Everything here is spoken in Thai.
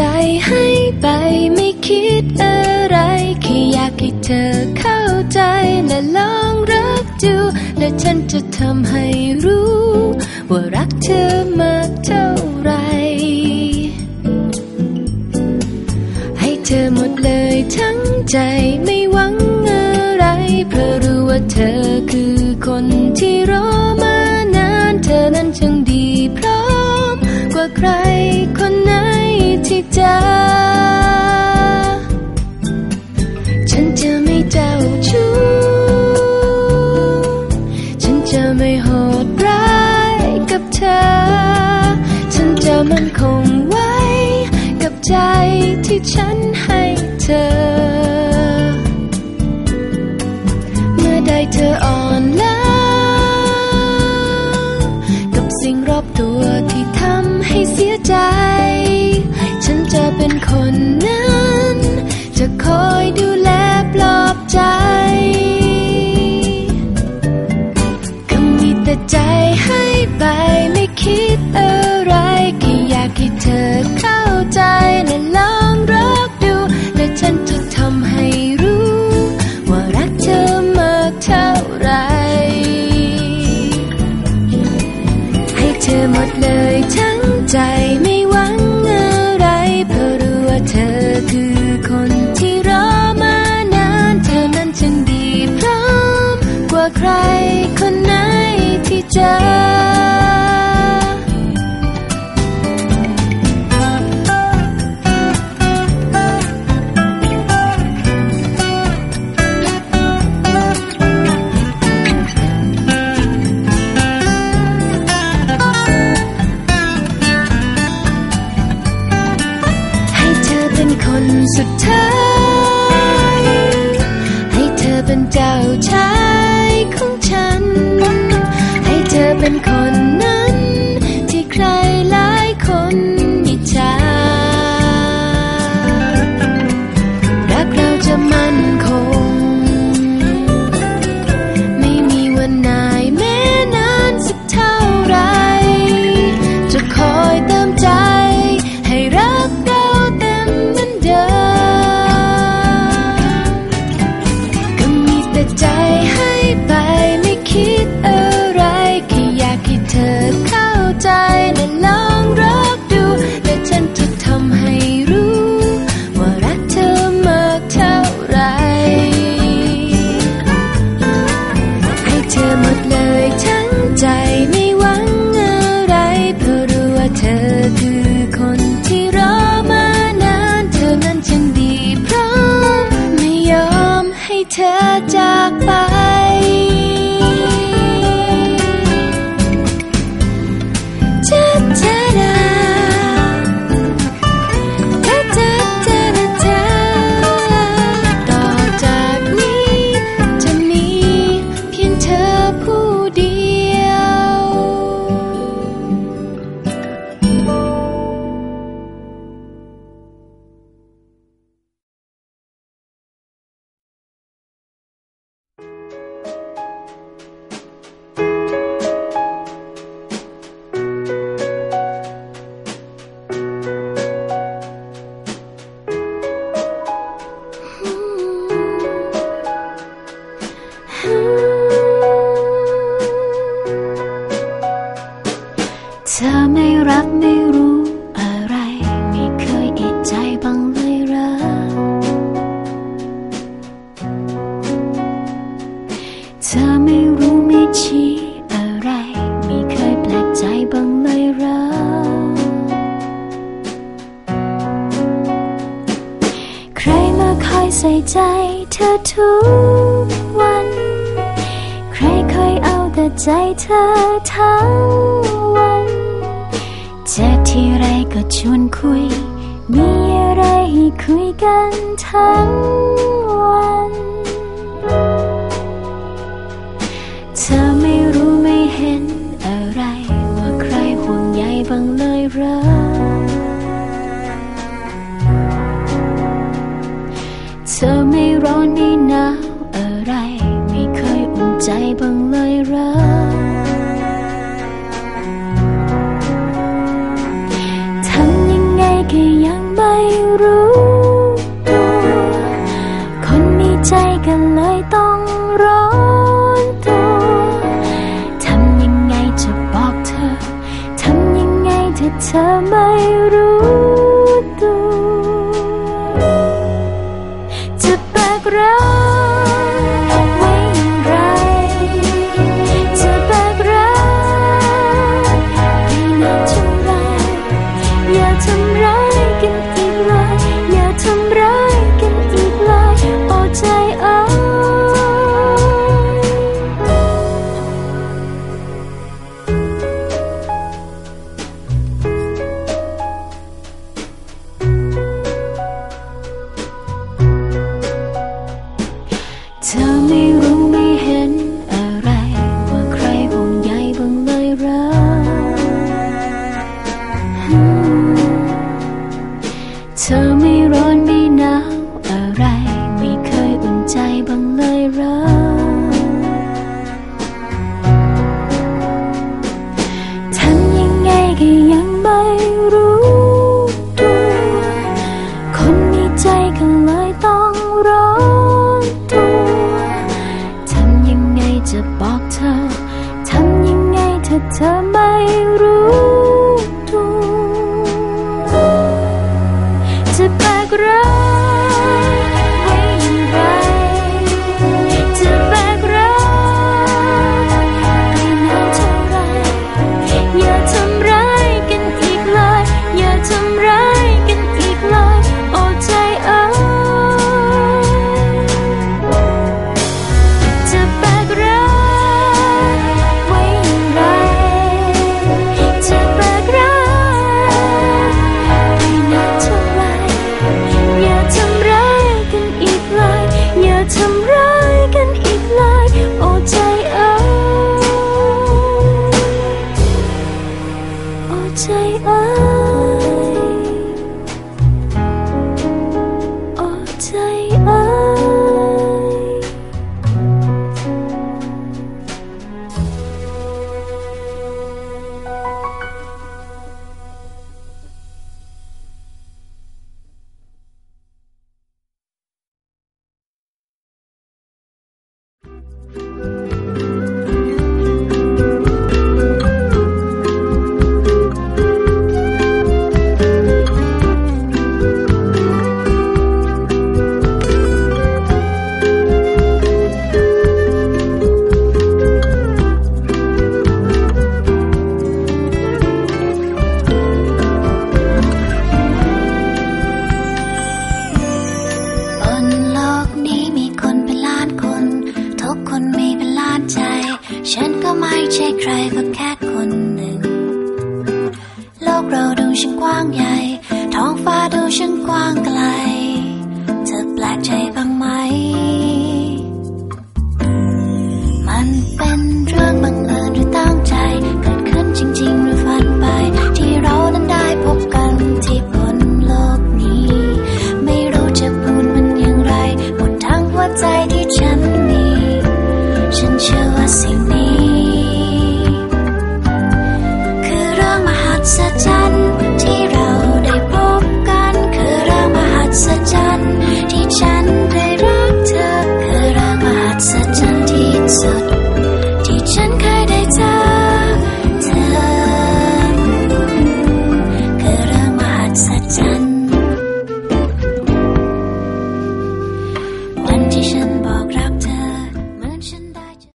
ใจให้ไปไม่คิดอะไรแค่อยากให้เธอเข้าใจและลองรักดูและฉันจะทำให้รู้ ว่ารักเธอมากเท่าไร ให้เธอหมดเลยทั้งใจไม่หวังอะไร เพราะรู้ว่าเธอคือคนที่รอมา 家. อไม่รู้ไม่ชี้อะไรม่เคยแปลกใจบ้างเลยหรอ ใครมาคอยใส่ใจเธอทุกวัน ใครเคยเอาแต่ใจเธอทั้งวันเจตีไรก็ชวนคุย มีอะไรให้คุยกันทั้งวัน เลยรัก เธอไม่ร้อนไม่หนาวอะไร ไม่เคยอุ่นใจบ้างเลย แจ